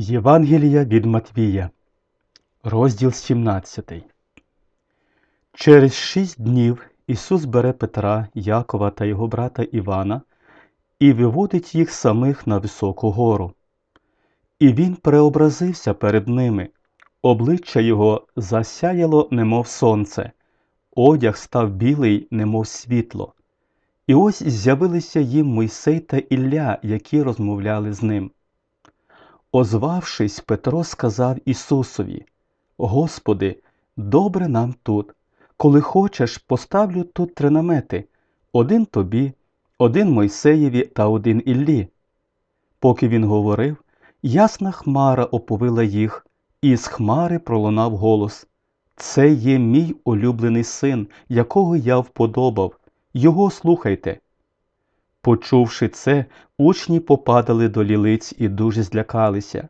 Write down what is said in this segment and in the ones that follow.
Євангелія від Матвія, розділ 17. Через шість днів Ісус бере Петра, Якова та його брата Івана і виводить їх самих на високу гору. І він преобразився перед ними, обличчя його засяяло, немов сонце, одяг став білий, немов світло. І ось з'явилися їм Мойсей та Ілля, які розмовляли з ним. Озвавшись, Петро сказав Ісусові: Господи, добре нам тут. Коли хочеш, поставлю тут три намети один тобі, один Мойсеєві та один Іллі. Поки він говорив, ясна хмара оповила їх, і з хмари пролунав голос Це є мій улюблений син, якого я вподобав. Його слухайте. Почувши це, учні попадали до лілиць і дуже злякалися.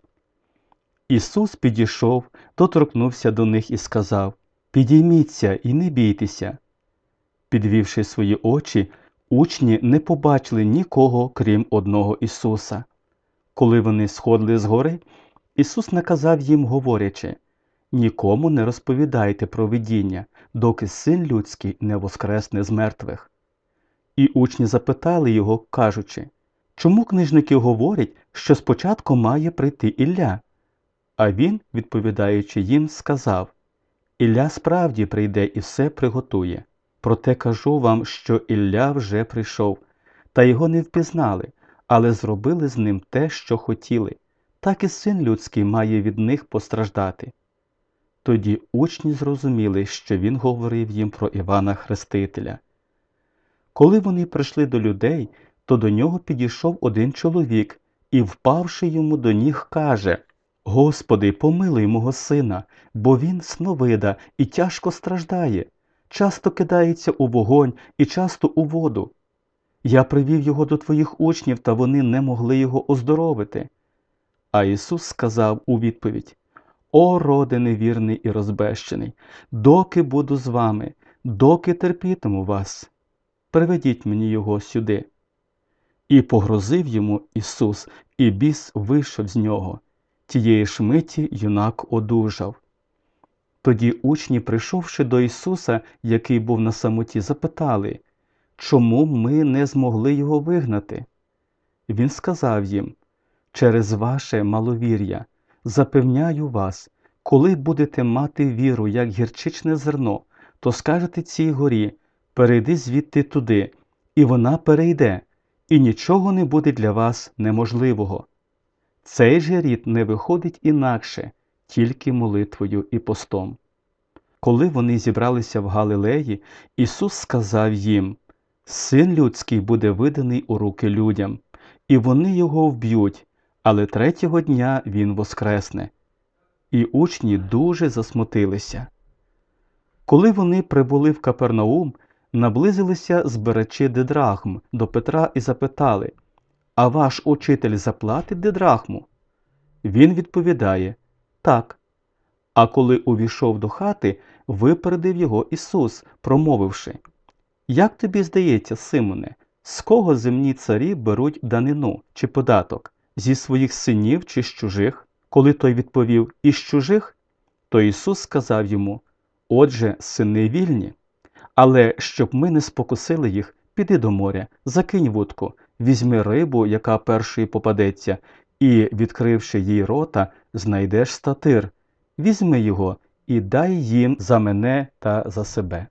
Ісус підійшов, доторкнувся до них і сказав Підійміться і не бійтеся. Підвівши свої очі, учні не побачили нікого, крім одного Ісуса. Коли вони сходили з гори, Ісус наказав їм, говорячи Нікому не розповідайте про видіння, доки син людський не воскресне з мертвих. І учні запитали його, кажучи, чому книжники говорять, що спочатку має прийти Ілля? А він, відповідаючи їм, сказав Ілля справді прийде і все приготує. Проте кажу вам, що Ілля вже прийшов, та його не впізнали, але зробили з ним те, що хотіли, так і син людський має від них постраждати. Тоді учні зрозуміли, що він говорив їм про Івана Хрестителя. Коли вони прийшли до людей, то до нього підійшов один чоловік і, впавши йому до ніг, каже Господи, помилуй мого сина, бо він сновида і тяжко страждає, часто кидається у вогонь і часто у воду. Я привів його до твоїх учнів, та вони не могли його оздоровити. А Ісус сказав у відповідь О, роде невірний і розбещений, доки буду з вами, доки терпітиму вас приведіть мені його сюди. І погрозив йому Ісус, і біс вийшов з нього. Тієї ж миті юнак одужав. Тоді учні, прийшовши до Ісуса, який був на самоті, запитали, чому ми не змогли його вигнати? Він сказав їм через ваше маловір'я, запевняю вас, коли будете мати віру, як гірчичне зерно, то скажете цій горі перейди звідти туди, і вона перейде, і нічого не буде для вас неможливого. Цей же рід не виходить інакше, тільки молитвою і постом. Коли вони зібралися в Галилеї, Ісус сказав їм Син людський буде виданий у руки людям, і вони його вб'ють, але третього дня Він воскресне. І учні дуже засмутилися. Коли вони прибули в Капернаум, наблизилися збирачі дидрахм до Петра і запитали А ваш учитель заплатить дидрахму? Він відповідає Так. А коли увійшов до хати, випередив його Ісус, промовивши Як тобі здається, Симоне, з кого земні царі беруть данину чи податок? Зі своїх синів чи з чужих? Коли той відповів із чужих, то Ісус сказав йому Отже, сини вільні. Але щоб ми не спокусили їх, піди до моря, закинь вудку, візьми рибу, яка першої попадеться, і, відкривши їй рота, знайдеш статир. Візьми його і дай їм за мене та за себе.